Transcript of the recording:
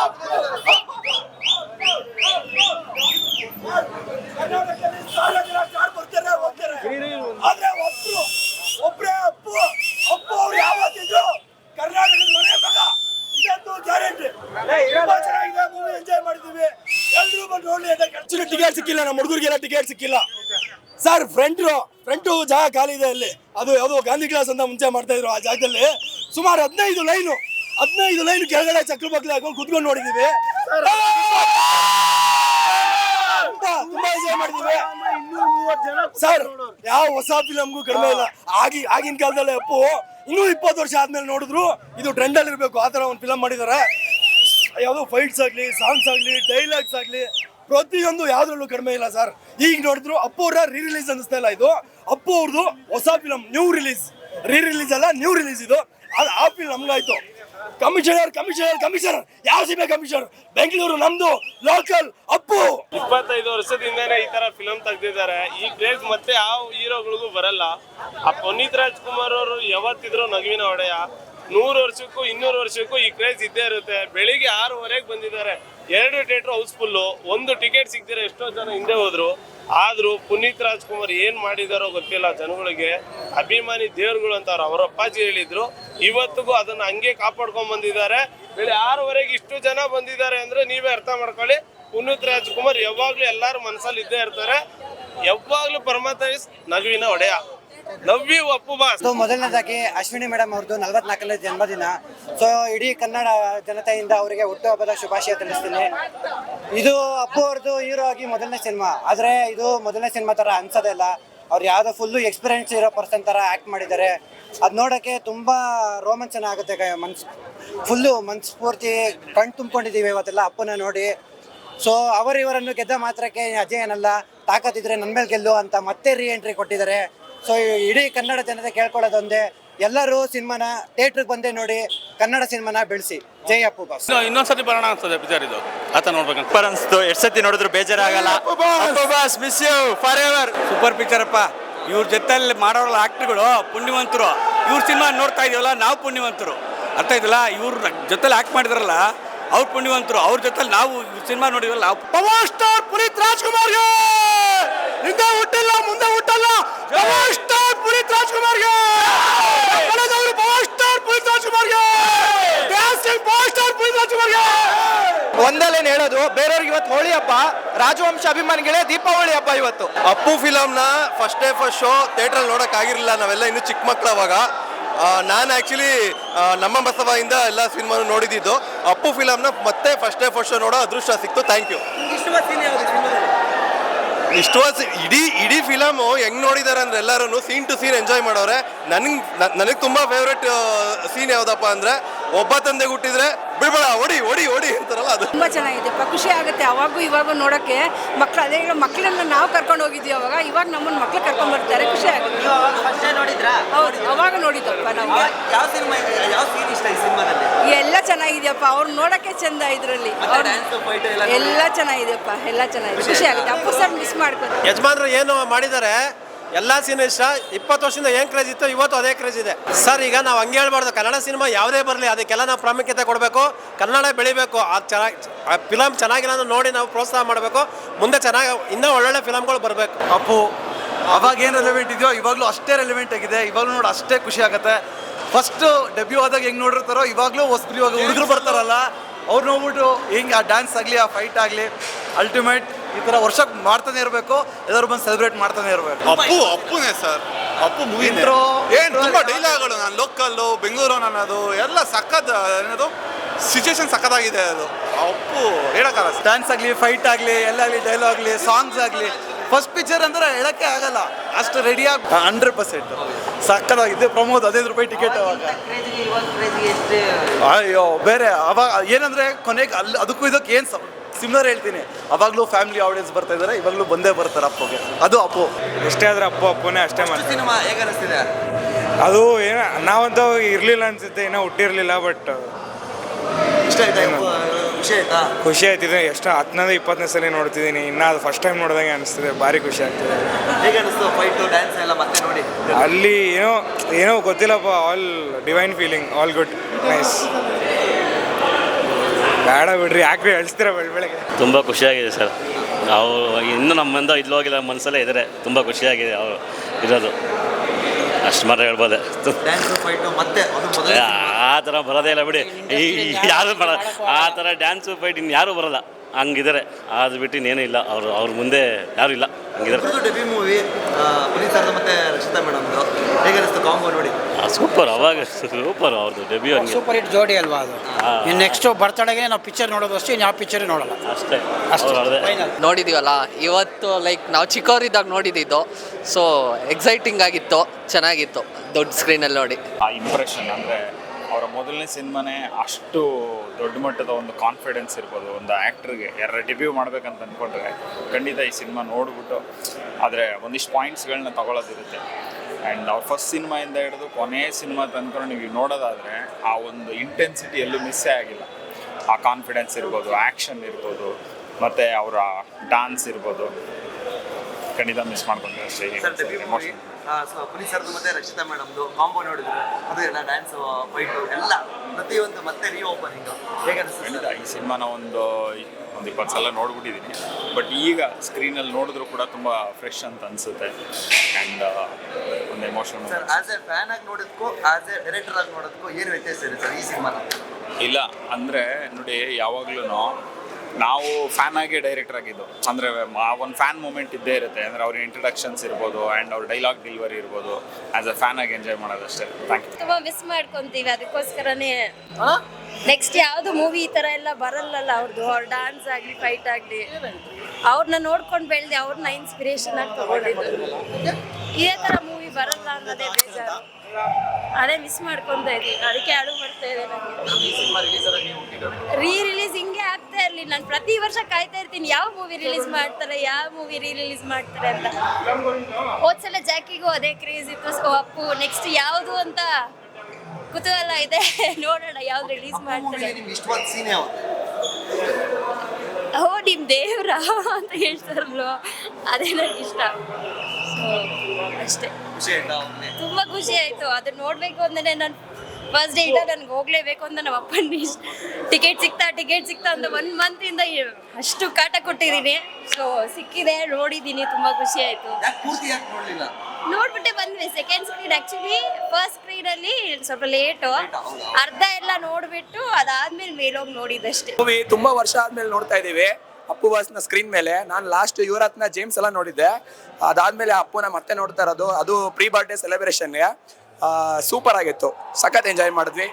ಅಪ್ಪು ಹೋಗ್ತಾರೆ ಆದ್ರೆ ಒಬ್ರು ಒಬ್ರೇ ಅಪ್ಪು ಅಪ್ಪು ಅವ್ರು ಯಾವತ್ತಿದ್ರು ಕರ್ನಾಟಕದ ಮನೆ ಮಗ. ಇದಂತೂ ಗ್ಯಾರಂಟಿ. ತುಂಬಾ ಚೆನ್ನಾಗಿದೆ ಮೂವಿ ಎಂಜಾಯ್ ಮಾಡಿದೀವಿ ಎಲ್ರು ಬಂದು ನೋಡಿ ಅಂತ ಖರ್ಚಿನ ಟಿಕೆಟ್ ಸಿಕ್ಕಿಲ್ಲ ನಮ್ಮ ಹುಡುಗರಿಗೆಲ್ಲ ಟಿಕೆಟ್ ಸಿಕ್ಕಿಲ್ಲ. ಸರ್ ಫ್ರಂಟ್ ಫ್ರಂಟು ಜಾಗ ಖಾಲಿ ಇದೆ ಅಲ್ಲಿ. ಅದು ಯಾವುದೋ ಗಾಂಧಿ ಕ್ಲಾಸ್ ಅಂತ ಮುಂಚೆ ಮಾಡ್ತಾ ಇದ್ರು ಆ ಜಾಗದಲ್ಲಿ. ಸುಮಾರು ಹದಿನೈದು ಲೈನು ಹದಿನೈದು ಲೈನ್ ಕೆಳಗಡೆ ಚಕ್ರ ಬಕ್ಲಿ ಹಾಕೊಂಡು ಕುತ್ಕೊಂಡು ನೋಡಿದೀವಿ. ತುಂಬಾ ತುಂಬಾ ಎಂಜಾಯ್ ಮಾಡಿದೀವಿ. ಸರ್ ಯಾವ ಹೊಸ ಫಿಲಮ್ಗೂ ಕಡಿಮೆ ಇಲ್ಲ. ಆಗಿ ಆಗಿನ ಕಾಲದಲ್ಲಿ ಅಪ್ಪು ಇನ್ನೂ ಇಪ್ಪತ್ತು ವರ್ಷ ಆದ್ಮೇಲೆ ನೋಡಿದ್ರು ಇದು ಟ್ರೆಂಡ್ ಅಲ್ಲಿ ಇರಬೇಕು ಆ ತರ ಒಂದು ಫಿಲಮ್ ಮಾಡಿದ್ದಾರೆ ಯಾವುದೋ ಫೈಟ್ಸ್ ಆಗಲಿ ಸಾಂಗ್ಸ್ ಆಗಲಿ ಡೈಲಾಗ್ಸ್ ಆಗಲಿ ಪ್ರತಿಯೊಂದು ಯಾವ್ದ್ರಲ್ಲೂ ಕಡಿಮೆ ಇಲ್ಲ ಸರ್. ಈಗ ನೋಡಿದ್ರು ಅಪ್ಪು ಅವರ ರೀ ರಿಲೀಸ್ ಅನಿಸ್ತಾ ಇಲ್ಲ ಇದು. ಅಪ್ಪು ಅವ್ರದ್ದು ಹೊಸ film new release re release ಅಲ್ಲ ನ್ಯೂ ರಿಲೀಸ್ ಇದು. ಅದು ಆ ನಮ್ಗಾಯ್ತು. ಕಮಿಷನರ್ ಕಮಿಷನರ್ ಕಮಿಷನರ್ ಯಾವ ಸಿಬೆ ಕಮಿಷನರ್ ಬೆಂಗಳೂರು ನಮ್ದು ಲೋಕಲ್ ಅಪ್ಪು. ಇಪ್ಪತ್ತೈದು ವರ್ಷದಿಂದನೇ ಈ ತರ ಫಿಲಂ ತೆಗ್ದಿದ್ದಾರೆ. ಈ ಕ್ರೇಜ್ ಮತ್ತೆ ಯಾವ ಹೀರೋಗಳಿಗೂ ಬರಲ್ಲ. ಆ ಪುನೀತ್ ರಾಜ್ಕುಮಾರ್ ಅವರು ಯಾವತ್ತಿದ್ರು ನಗುವಿನ ಒಡೆಯ. ನೂರು ವರ್ಷಕ್ಕೂ, ಇನ್ನೂರು ವರ್ಷಕ್ಕೂ ಈ ಕ್ರೇಜ್ ಇದ್ದೇ ಇರುತ್ತೆ. ಬೆಳಿಗ್ಗೆ ಆರೂವರೆಗೆ ಬಂದಿದ್ದಾರೆ. ಎರಡು ಥಿಯೇಟರ್ ಹೌಸ್ಫುಲ್ಲು ಒಂದು ಟಿಕೆಟ್ ಸಿಗ್ದಿರ ಎಷ್ಟೋ ಜನ ಹಿಂದೆ ಹೋದ್ರು. ಆದ್ರೂ ಪುನೀತ್ ರಾಜ್ಕುಮಾರ್ ಏನ್ ಮಾಡಿದಾರೋ ಗೊತ್ತಿಲ್ಲ ಜನಗಳಿಗೆ. ಅಭಿಮಾನಿ ದೇವರುಗಳು ಅಂತ ಅವ್ರು ಅವರ ಅಪ್ಪಾಜಿ ಹೇಳಿದ್ರು. ಇವತ್ತಿಗೂ ಅದನ್ನ ಹಂಗೆ ಕಾಪಾಡ್ಕೊಂಡ್ ಬಂದಿದ್ದಾರೆ. ಬೆಳಿ ಆರೂವರೆಗೆ ಇಷ್ಟು ಜನ ಬಂದಿದ್ದಾರೆ ಅಂದ್ರೆ ನೀವೇ ಅರ್ಥ ಮಾಡ್ಕೊಳ್ಳಿ. ಪುನೀತ್ ರಾಜ್ಕುಮಾರ್ ಯಾವಾಗ್ಲೂ ಎಲ್ಲಾರ ಮನಸ್ಸಲ್ಲಿ ಇದ್ದೇ ಇರ್ತಾರೆ. ಯಾವಾಗ್ಲೂ ಪರಮಾತ್ಮ ನಗುವಿನ ಒಡೆಯ. ಲವ್ ಯು ಅಪ್ಪು ಬಾಸ್ ಮೊದಲನೇದಾಗಿ ಅಶ್ವಿನಿ ಮೇಡಮ್ ಅವ್ರದ್ದು ನಲವತ್ನಾಲ್ಕನೇ ಜನ್ಮದಿನ. ಸೊ ಇಡೀ ಕನ್ನಡ ಜನತೆಯಿಂದ ಅವರಿಗೆ ಹುಟ್ಟುಹಬ್ಬದ ಶುಭಾಶಯ ತಿಳಿಸ್ತೀನಿ. ಇದು ಅಪ್ಪು ಅವ್ರದ್ದು ಹೀರೋ ಆಗಿ ಮೊದಲನೇ ಸಿನಿಮಾ. ಆದರೆ ಇದು ಮೊದಲನೇ ಸಿನಿಮಾ ಥರ ಅನ್ಸೋದಿಲ್ಲ ಅವ್ರು ಯಾವುದೋ ಫುಲ್ಲು ಎಕ್ಸ್ಪೀರಿಯನ್ಸ್ ಇರೋ ಪರ್ಸನ್ ಥರ ಆ್ಯಕ್ಟ್ ಮಾಡಿದ್ದಾರೆ ಅದು ನೋಡೋಕ್ಕೆ ತುಂಬ ರೋಮಾಂಚನ ಆಗುತ್ತೆ ಮನ್ಸು ಫುಲ್ಲು ಮನಸ್ಫೂರ್ತಿ ಕಣ್ ತುಂಬ್ಕೊಂಡಿದ್ದೀವಿ ಇವತ್ತೆಲ್ಲ ಅಪ್ಪನ ನೋಡಿ. ಸೊ ಅವರಿವರನ್ನು ಗೆದ್ದ ಮಾತ್ರಕ್ಕೆ ಅಜಯ್ ಏನಲ್ಲ ತಾಕತ್ತಿದ್ರೆ ನನ್ನ ಮೇಲೆ ಗೆಲ್ಲು ಅಂತ ಮತ್ತೆ ರೀ ಎಂಟ್ರಿ ಕೊಟ್ಟಿದ್ದಾರೆ ಸೊ ಇಡೀ ಕನ್ನಡ ಜನತೆ ಕೇಳ್ಕೊಳ್ಳೋದೊಂದೇ ಎಲ್ಲರೂ ಸಿನಿಮಾನ ಥಿಯೇಟ್ರಿಗೆ ಬಂದೇ ನೋಡಿ ಕನ್ನಡ ಸಿನಿಮಾನ ಬೆಳೆಸಿ. ಜೈ ಅಪ್ಪು ಬಾಸ್. ಇನ್ನೊಂದ್ಸತಿ ಬರೋಣ ಅನ್ಸ್ತದೆ ಪಿಕ್ಚರ್ ಇದು ಆತ ನೋಡ್ಬೇಕು ಸೂಪರ್ ಅನ್ಸ್ತು ಎಷ್ಟು ಸತಿ ನೋಡಿದ್ರು ಬೇಜಾರಾಗಲ್ಲ. Appu boss! Miss you forever super picture ಅಪ್ಪ. ಇವ್ರ ಜೊತೆಲಿ ಮಾಡೋರಲ್ಲ ಆಕ್ಟ್ರುಗಳು ಪುಣ್ಯವಂತರು. ಇವ್ರ ಸಿನಿಮಾ ನೋಡ್ತಾ ಇದೀವಲ್ಲ ನಾವು ಪುಣ್ಯವಂತರು. ಅರ್ಥ ಇದಲ್ಲ ಇವ್ರ ಜೊತೆಲಿ ಆಕ್ಟ್ ಮಾಡಿದ್ರಲ್ಲ ಅವ್ರ ಪುಣ್ಯವಂತರು. ಅವ್ರ ಜೊತೆಲಿ ನಾವು ಸಿನಿಮಾ ನೋಡಿವಲ್ಲ ನಾವು ಪವರ್ ಸ್ಟಾರ್ ಪುನೀತ್ ರಾಜ್ಕುಮಾರ್ ಹಿಂದೆ ಹುಟ್ಟಿಲ್ಲ ಮುಂದೆ ಹುಟ್ಟಲ್ಲ. ಪವರ್ ಸ್ಟಾರ್ ಪುನೀತ್ ರಾಜ್ಕುಮಾರ್ಗೆ ಕಳೆದವರು ಪವರ್ ಸ್ಟಾರ್ ಪುನೀತ್ ರಾಜ್ಕುಮಾರ್ಗೆ ಡ್ಯಾನ್ಸಿಂಗ್ ಪವರ್ ಸ್ಟಾರ್ ಪುನೀತ್ ರಾಜ್ಕುಮಾರ್ಗೆ ಒಂದಲ್ಲೇನು ಹೇಳೋದು ಬೇರೆಯವ್ರಿಗೆ ಇವತ್ತು ಹೋಳಿ ಹಬ್ಬ ರಾಜವಂಶ ಅಭಿಮಾನಿಗಳೇ ದೀಪಾವಳಿ ಹಬ್ಬ ಇವತ್ತು. ಅಪ್ಪು ಫಿಲಮ್ನ ಫಸ್ಟ್ ಡೇ ಫಸ್ಟ್ ಶೋ ಥಿಯೇಟ್ರಲ್ಲಿ ನೋಡಕ್ ಆಗಿರಲಿಲ್ಲ ನಾವೆಲ್ಲ ಇನ್ನೂ ಚಿಕ್ಕ ಮಕ್ಕಳು ಅವಾಗ. ನಾನು ಆ್ಯಕ್ಚುಲಿ ನಮ್ಮ ಬಸವಯಿಂದ ಎಲ್ಲ ಸಿನಿಮಾನು ನೋಡಿದ್ದು. ಅಪ್ಪು ಫಿಲಮ್ನ ಮತ್ತೆ ಫಸ್ಟ್ ಡೇ ಫಸ್ಟ್ ಶೋ ನೋಡೋ ಅದೃಷ್ಟ ಸಿಕ್ತು. ಥ್ಯಾಂಕ್ ಯು ಇಷ್ಟವಾದ ಇಡೀ ಇಡೀ ಫಿಲಮು ಹೆಂಗ್ ನೋಡಿದಾರೆ ಅಂದ್ರೆ ಎಲ್ಲರೂ ಸೀನ್ ಟು ಸೀನ್ ಎಂಜಾಯ್ ಮಾಡೋರೆ. ನನಗೆ ನನಗೆ ತುಂಬಾ ಫೇವ್ರೆಟ್ ಸೀನ್ ಯಾವ್ದಪ್ಪ ಅಂದ್ರೆ ಒಬ್ಬ ತಂದೆ ಹುಟ್ಟಿದ್ರೆ ಬಿಡ್ಬೇಡ ಹೊಡಿ ಹೊಡಿ ಹೊಡಿ ಅಂತಾರಲ್ಲ ಅದು. ತುಂಬ ಚೆನ್ನಾಗಿದೆ. ಖುಷಿ ಆಗುತ್ತೆ. ಅವಾಗೂ ಇವಾಗೂ ನೋಡಕ್ಕೆ ಮಕ್ಕಳು ಅದೇ ಹೇಳೋ ಮಕ್ಕಳನ್ನ ನಾವು ಕರ್ಕೊಂಡು ಹೋಗಿದ್ವಿ ಅವಾಗ. ಇವಾಗ ನಮ್ಮನ್ನ ಮಕ್ಳು ಕರ್ಕೊಂಡು ಬರ್ತಾರೆ. ಖುಷಿ ಆಗುತ್ತೆ. ಹೌದು ಅವಾಗ ನೋಡಿದ್ದಪ್ಪ ನಾವು. ಯಾವ ಸಿನಿಮಾ ಯಾವ ಸೀನ್ ಇಷ್ಟ ಈ ಸಿನಿಮಾದಲ್ಲಿ? ಎಲ್ಲ ಚೆನ್ನಾಗಿದೆಯಪ್ಪ. ಅವ್ರು ನೋಡಕ್ಕೆ ಚಂದ ಇದರಲ್ಲಿ. ಡ್ಯಾನ್ಸ್ ಫೈಟ್ ಎಲ್ಲ ಎಲ್ಲ ಚೆನ್ನಾಗಿದೆಯಪ್ಪ. ಎಲ್ಲ ಚೆನ್ನಾಗಿದೆ. ಖುಷಿ ಆಗುತ್ತೆ. ಅಪ್ಪ ಸರ್ ಮಿಸ್ ಮಾಡ್ಕೊಂಡು ಯಜಮಾನ್ರು ಏನು ಮಾಡಿದ್ದಾರೆ? ಎಲ್ಲ ಸಿನಿಮಾ ಇಷ್ಟ? ಇಪ್ಪತ್ತು ವರ್ಷದಿಂದ ಏನು ಕ್ರೇಜ್ ಇತ್ತು ಇವತ್ತು ಅದೇ ಕ್ರೇಜ್ ಇದೆ. ಸರ್, ಈಗ ನಾವು ಹಂಗೆ ಹೇಳ್ಬಾರ್ದು. ಕನ್ನಡ ಸಿನಿಮಾ ಯಾವುದೇ ಬರಲಿ, ಅದಕ್ಕೆಲ್ಲ ನಾವು ಪ್ರಾಮುಖ್ಯತೆ ಕೊಡಬೇಕು. ಕನ್ನಡ ಬೆಳಿಬೇಕು. ಆ ಚೆನ್ನಾಗಿ ಆ ಫಿಲಮ್ ಚೆನ್ನಾಗಿಲ್ಲ ಅಂದ್ರೆ ನೋಡಿ ನಾವು ಪ್ರೋತ್ಸಾಹ ಮಾಡಬೇಕು. ಮುಂದೆ ಚೆನ್ನಾಗಿ, ಇನ್ನೂ ಒಳ್ಳೊಳ್ಳೆ ಫಿಲಮ್ಗಳು ಬರಬೇಕು. ಅಪ್ಪು, ಅವಾಗ ಏನು ರೆಲೆವೆಂಟ್ ಇದೆಯೋ, ಇವಾಗಲೂ ಅಷ್ಟೇ ರೆಲೆವೆಂಟ್ ಆಗಿದೆ. ಇವಾಗಲೂ ನೋಡಿ ಅಷ್ಟೇ ಖುಷಿ ಆಗುತ್ತೆ. ಫಸ್ಟ್ ಡೆಬ್ಯೂ ಆದಾಗ ಹೆಂಗೆ ನೋಡಿರ್ತಾರೋ, ಇವಾಗಲೂ ಹೊಸ್ತು ಇವಾಗ ಹುಡುಗರು ಬರ್ತಾರಲ್ಲ, ಅವ್ರು ನೋಡ್ಬಿಟ್ಟು ಹೆಂಗೆ ಆ ಡ್ಯಾನ್ಸ್ ಆಗಲಿ, ಆ ಫೈಟ್ ಆಗಲಿ ಅಲ್ಟಿಮೇಟ್ ಈ ಥರ ವರ್ಷಕ್ಕೆ ಮಾಡ್ತಾನೆ ಇರಬೇಕು ಎಲ್ಲರೂ ಬಂದು ಸೆಲೆಬ್ರೇಟ್ ಮಾಡ್ತಾನೆ ಇರಬೇಕು. ಅಪ್ಪು ಅಪ್ಪುನೇ ಸರ್ ಅಪ್ಪು ಮೂವಿ Intro, ಏನ್ ತುಂಬಾ ಡೈಲಾಗ್ಗಳು ನಾನು ಲೋಕಲ್ಲು ಬೆಂಗಳೂರು ಅನ್ನೋದು ಎಲ್ಲ ಸಖತ್ ಏನದು ಸಿಚುವೇಶನ್ ಸಖತ್ತಾಗಿದೆ ಅದು. ಅಪ್ಪು ಹೇಳಕ್ಕಾಗಲ್ಲ ಸರ್ ಡ್ಯಾನ್ಸ್ ಆಗಲಿ ಫೈಟ್ ಆಗಲಿ ಎಲ್ಲ ಆಗಲಿ ಡೈಲಾಗ್ ಆಗಲಿ ಸಾಂಗ್ಸ್ ಆಗಲಿ ಫಸ್ಟ್ ಪಿಕ್ಚರ್ ಅಂದ್ರೆ ಹೇಳಕ್ಕೆ ಆಗಲ್ಲ. ಅಷ್ಟು ರೆಡಿಯಾಗಿ ಹಂಡ್ರೆಡ್ ಪರ್ಸೆಂಟ್ ಸಕ್ಕದಾಗಿದೆ ಪ್ರಮೋದ್ ಹದಿನೈದು ರೂಪಾಯಿ ಟಿಕೆಟ್ ಅವಾಗ. ಕ್ರೇಜ್ಗೆ ಇವಾಗ ಕ್ರೇಜ್ಗೆ ಎಷ್ಟು ಅಯ್ಯೋ ಬೇರೆ ಅವಾಗ ಏನಂದ್ರೆ ಕೊನೆಗೆ ಅಲ್ಲಿ ಅದಕ್ಕೂ ಇದಕ್ಕೆ ಏನು ಸಿಮಿಲರ್ ಹೇಳ್ತೀನಿ. ಅವಾಗಲೂ ಫ್ಯಾಮಿಲಿ ಆಡಿಯನ್ಸ್ ಬರ್ತಾ ಇದಾರೆ ಇವಾಗಲೂ ಬಂದೇ ಬರ್ತಾರೆ ಅಪ್ಪಗೆ. ಅದು ಅಪ್ಪು. ಎಷ್ಟೇ ಆದ್ರೆ ಅಪ್ಪ ಅಪ್ಪನೇ ಅಷ್ಟೇ ಮಾಡ್ತಾರೆ. ಸಿನಿಮಾ ಹೇಗೆ ಅನಿಸ್ತಿದೆ? ಅದು ಏನ ನಾವಂತೂ ಇರ್ಲಿಲ್ಲ ಅನ್ಸುತ್ತೆ ಏನೋ ಹುಟ್ಟಿರ್ಲಿಲ್ಲ ಬಟ್ ಇಷ್ಟ ಆಯ್ತಾ ಖುಷಿ ಆಯ್ತಾ? ಖುಷಿ ಆಯ್ತಿದೆ ಎಷ್ಟು ಹತ್ತನೇ ಇಪ್ಪತ್ತನೇ ಸಲ ನೋಡ್ತಿದ್ದೀನಿ. ಇನ್ನ ಅದು ಫಸ್ಟ್ ಟೈಮ್ ನೋಡಿದಂಗೆ ಅನಿಸ್ತಿದೆ ಭಾರಿ ಖುಷಿ ಆಗ್ತಿದೆ. ಹೇಗೆ ಅನಿಸ್ತು ಫೈಟು ಡ್ಯಾನ್ಸ್ ಎಲ್ಲ ಮತ್ತೆ ನೋಡಿ? ಅಲ್ಲಿ ಏನೋ ಏನೋ ಗೊತ್ತಿಲ್ಲಪ್ಪ all divine feeling all good nice ಬೇಡ ಬಿಡ್ರಿ ಯಾಕೆ ಅಳಿಸ್ತೀರ ಬೆಳ ಬೆಳಗ್ಗೆ ತುಂಬ ಖುಷಿಯಾಗಿದೆ ಸರ್. ಅವರು ಇನ್ನೂ ನಮ್ಮಿಂದ ಇಲ್ಲಿ ಹೋಗಿಲ್ಲ ಮನಸ್ಸಲ್ಲೇ ಇದ್ದಾರೆ. ತುಂಬ ಖುಷಿಯಾಗಿದೆ ಅವರು ಇರೋದು. ಅಷ್ಟು ಮಾತ್ರ ಹೇಳ್ಬೋದೆ. ಡ್ಯಾನ್ಸ್ ಫೈಟು ಮತ್ತೆ ಅದು ಮೊದಲನೇ ಆ ಥರ ಬರೋದೇ ಇಲ್ಲ ಬಿಡಿ. ಈ ಯಾರು ಬರ ಆ ಥರ ಡ್ಯಾನ್ಸು ಫೈಟ್ ಇನ್ನು ಯಾರೂ ಬರಲ್ಲ. ಹಂಗಿದ್ದಾರೆ. ಅದು ಬಿಟ್ಟು ಇನ್ನೇನೂ ಇಲ್ಲ. ಅವರು ಅವ್ರ ಮುಂದೆ ಯಾರೂ ಇಲ್ಲ. ಹಂಗಿದ್ದಾರೆ ಡೆಬ್ಯೂ ಮೂವಿ ಪುನೀತ್ ಸರ್ದು ಮತ್ತೆ ರಕ್ಷಿತಾ ಮೇಡಮ್ದು ಹೇಗೆ ಅನಿಸ್ತು ಕಾಂಬೋ ನೋಡಿ. ಸೂಪರ್ ಅವಾಗ ಸೂಪರ್ ಅವ್ರದ್ದು ಡೆಬ್ಯೂ ಹಂಗೆ. ಸೂಪರ್ ಹಿಟ್ ಜೋಡಿ ಅಲ್ವಾ ಅದು? ಇನ್ ಇನ್ನು ನೆಕ್ಸ್ಟ್ ಬರ್ತಡೆಗೆ ನಾವು ಪಿಕ್ಚರ್ ನೋಡೋದು ಅಷ್ಟೇ ಇನ್ನು ಯಾವ ಪಿಕ್ಚರ್ ನೋಡಲ್ಲ. ಅಷ್ಟೇ ಅಷ್ಟೇ ನೋಡಿದೀವಲ್ಲ ಇವತ್ತು ಲೈಕ್ ನಾವು ಚಿಕ್ಕವರಿದ್ದಾಗ ನೋಡಿದ್ದು ಸೊ ಎಕ್ಸೈಟಿಂಗ್ ಆಗಿತ್ತು ಚೆನ್ನಾಗಿತ್ತು ದೊಡ್ಡ ಸ್ಕ್ರೀನಲ್ಲಿ ನೋಡಿ. ಆ ಇಂಪ್ರೆಷನ್ ಅಂದರೆ ಅವರ ಮೊದಲನೇ ಸಿನಿಮಾನೇ ಅಷ್ಟು ದೊಡ್ಡ ಮಟ್ಟದ ಒಂದು ಕಾನ್ಫಿಡೆನ್ಸ್ ಇರ್ಬೋದು. ಒಂದು ಆ್ಯಕ್ಟ್ರಿಗೆ ಯಾರ ಡೆಬ್ಯೂ ಮಾಡ್ಬೇಕಂತ ಅಂದ್ಕೊಂಡ್ರೆ ಖಂಡಿತ ಈ ಸಿನಿಮಾ ನೋಡಿಬಿಟ್ಟು ಆದರೆ ಒಂದಿಷ್ಟು ಪಾಯಿಂಟ್ಸ್ಗಳನ್ನ ತಗೊಳ್ಳೋದಿರುತ್ತೆ ಆ್ಯಂಡ್ ಅವ್ರ ಫಸ್ಟ್ ಸಿನಿಮಾಯಿಂದ ಹಿಡಿದು ಕೊನೆಯ ಸಿನಿಮಾ ತನಕ ನೀವು ನೋಡೋದಾದರೆ ಆ ಒಂದು ಇಂಟೆನ್ಸಿಟಿ ಎಲ್ಲೂ ಮಿಸ್ಸೇ ಆಗಿಲ್ಲ. ಆ ಕಾನ್ಫಿಡೆನ್ಸ್ ಇರ್ಬೋದು ಆ್ಯಕ್ಷನ್ ಇರ್ಬೋದು ಮತ್ತು ಅವರ ಡಾನ್ಸ್ ಇರ್ಬೋದು. ಖಂಡಿತ ಮಿಸ್ ಮಾಡ್ಕೊಂಡ್ರೆ ಅಷ್ಟೇ ಮೂವಿ ಪುನೀಸರ್ದು ಮತ್ತೆ ರಕ್ಷಿತಾ ಮೇಡಮ್ದು ಕಾಂಬೋ ನೋಡಿದ್ರು ಅದು ಎಲ್ಲ ಡ್ಯಾನ್ಸ್ ಫೈಟು ಎಲ್ಲ ಪ್ರತಿಯೊಂದು ಮತ್ತೆ ರೀ ಓಪನಿಂಗ್ ಹೇಗೆ ಖಂಡಿತ ಈ ಸಿನಿಮಾನ ಒಂದು ಒಂದು ಇಪ್ಪತ್ತು ಸಲ ನೋಡ್ಬಿಟ್ಟಿದ್ದೀನಿ ಬಟ್ ಈಗ ಸ್ಕ್ರೀನಲ್ಲಿ ನೋಡಿದ್ರು ಕೂಡ ತುಂಬ ಫ್ರೆಶ್ ಅಂತ ಅನಿಸುತ್ತೆ. ಆ್ಯಂಡ್ ಒಂದು emotion sir as a fan ಆಗಿ ನೋಡೋದಕ್ಕೂ ಆಸ್ ಎ ಡೈರೆಕ್ಟರ್ ಆಗಿ ನೋಡೋದಕ್ಕೂ ಏನು ವ್ಯತ್ಯಾಸ ಇದೆ ಸರ್ ಈ ಸಿನಿಮಾನ ಇಲ್ಲ ಅಂದರೆ ನೋಡಿ ಯಾವಾಗ್ಲೂ ನಾವು ಫ್ಯಾನ್ ಆಗಿ ಡೈರೆಕ್ಟರ್ ಆಗಿದ್ದು. ಅಂದರೆ ಒಂದು ಫ್ಯಾನ್ ಮೂಮೆಂಟ್ ಇದ್ದೇ ಇರುತ್ತೆ. ಅಂದರೆ ಅವ್ರ ಇಂಟ್ರಡಕ್ಷನ್ಸ್ ಇರ್ಬೋದು ಆ್ಯಂಡ್ ಅವ್ರ ಡೈಲಾಗ್ ಡೆಲಿವರಿ ಇರ್ಬೋದು. ಆ್ಯಸ್ ಅ ಫ್ಯಾನ್ ಆಗಿ ಎಂಜಾಯ್ ಮಾಡೋದಷ್ಟೇ. ಥ್ಯಾಂಕ್ ಯು ತುಂಬಾ ಮಿಸ್ ಮಾಡ್ಕೊಂತೀವಿ. ಅದಕ್ಕೋಸ್ಕರನೇ ನೆಕ್ಸ್ಟ್ ಯಾವುದು ಮೂವಿ ಈ ಥರ ಎಲ್ಲ ಬರಲ್ಲಲ್ಲ ಅವ್ರದ್ದು ಅವ್ರ ಡಾನ್ಸ್ ಆಗಲಿ ಫೈಟ್ ಆಗಲಿ. ಅವ್ರನ್ನ ನೋಡ್ಕೊಂಡು ಬೆಳೆದು ಅವ್ರನ್ನ ಇನ್ಸ್ಪಿರೇಷನ್ ಆಗಿ ತಗೊಂಡಿದ್ದು. ಇದೇ ಥರ ಮೂವಿ ಬರಲ್ಲ ಅನ್ನೋದೇ ಬೇಜಾರು. ಅದೇ ಮಿಸ್ ಮಾಡ್ಕೊಂತ ಇದ್ದೀನಿ. ಅದಕ್ಕೆ ಅಳು ಬರ್ತಾ ಇದೆ ನನಗೆ ರೀ ರಿಲೀಸ್ ಹಿಂಗೆ ಆಗ್ತಾ ಇರಲಿ. ನಾನು ಪ್ರತಿ ವರ್ಷ ಕಾಯ್ತಾ ಇರ್ತೀನಿ. ಯಾವ ಮೂವಿ ರಿಲೀಸ್ ಮಾಡ್ತಾರೆ ಯಾವ ಮೂವಿ ರೀ ರಿಲೀಸ್ ಮಾಡ್ತಾರೆ ಅಂತ. ಹೋದ್ಸಲ ಜಾಕಿಗೂ ಅದೇ ಕ್ರೇಜ್ ಇತ್ತು ಸೊ ಅಪ್ಪು ನೆಕ್ಸ್ಟ್ ಯಾವುದು ಅಂತ ಕುತೂಹಲ ಇದೆ. ನೋಡೋಣ ಯಾವ್ದು ರಿಲೀಸ್ ಮಾಡ್ತಾರೆ. ಓ ನಿಮ್ ದೇವ್ರ ಅಂತ ಹೇಳ್ತಾರಲ್ವ. ಅದೇ ನನಗೆ ಇಷ್ಟ. ಅಷ್ಟೇ. ಒಮ್ಮೆ? ತುಂಬಾ ಖುಷಿ ಆಯ್ತು. ಅದನ್ನ ನೋಡ್ಬೇಕು ಅಂದ್ರೆ ನಾನು ಫಸ್ಟ್ ಡೇ ಇದ್ದ ನನ್ಗೆ ಹೋಗ್ಲೇಬೇಕು ಅಂತ ನಮ್ಮ ಅಪ್ಪನ ಇಷ್ಟ. ಟಿಕೆಟ್ ಸಿಗ್ತಾ ಟಿಕೆಟ್ ಸಿಗ್ತಾ ಅಂತ ಒನ್ ಮಂತ್ ಇಂದ ಅಷ್ಟು ಕಾಟ ಕೊಟ್ಟಿದ್ದೀನಿ. ಸೊ ಸಿಕ್ಕಿದೆ ನೋಡಿದ್ದೀನಿ. ತುಂಬಾ ಖುಷಿ ಆಯ್ತು. ಯಾಕೆ ಪೂರ್ತಿ ಯಾಕೆ ನೋಡಲಿಲ್ಲ? ನೋಡ್ಬಿಟ್ಟೆ ಬಂದ್ವಿ. Second screen actually first screen ಅಲ್ಲಿ ಸ್ವಲ್ಪ ಲೇಟು ಅರ್ಧ ಎಲ್ಲ ನೋಡ್ಬಿಟ್ಟು ಅದಾದ್ಮೇಲೆ ಮೇಲೋಗಿ ನೋಡಿದಷ್ಟೇ ಮೂವಿ ತುಂಬಾ ವರ್ಷ ಆದ್ಮೇಲೆ ನೋಡ್ತಾ ಇದೀವಿ ಅಪ್ಪು ವಾಸ್ನ ಸ್ಕ್ರೀನ್ ಮೇಲೆ ನಾನು ಲಾಸ್ಟ್ ಯುವರತ್ನ ಜೇಮ್ಸ್ ಎಲ್ಲ ನೋಡಿದ್ದೆ. ಅದಾದ್ಮೇಲೆ ಅಪ್ಪುನ ಮತ್ತೆ ನೋಡ್ತಾ ಇರೋದು. ಅದು ಪ್ರೀ ಬರ್ಡೇ ಸೆಲೆಬ್ರೇಷನ್ಗೆ ಸೂಪರ್ ಆಗಿತ್ತು. ಸಖತ್ ಎಂಜಾಯ್ ಮಾಡಿದ್ವಿ.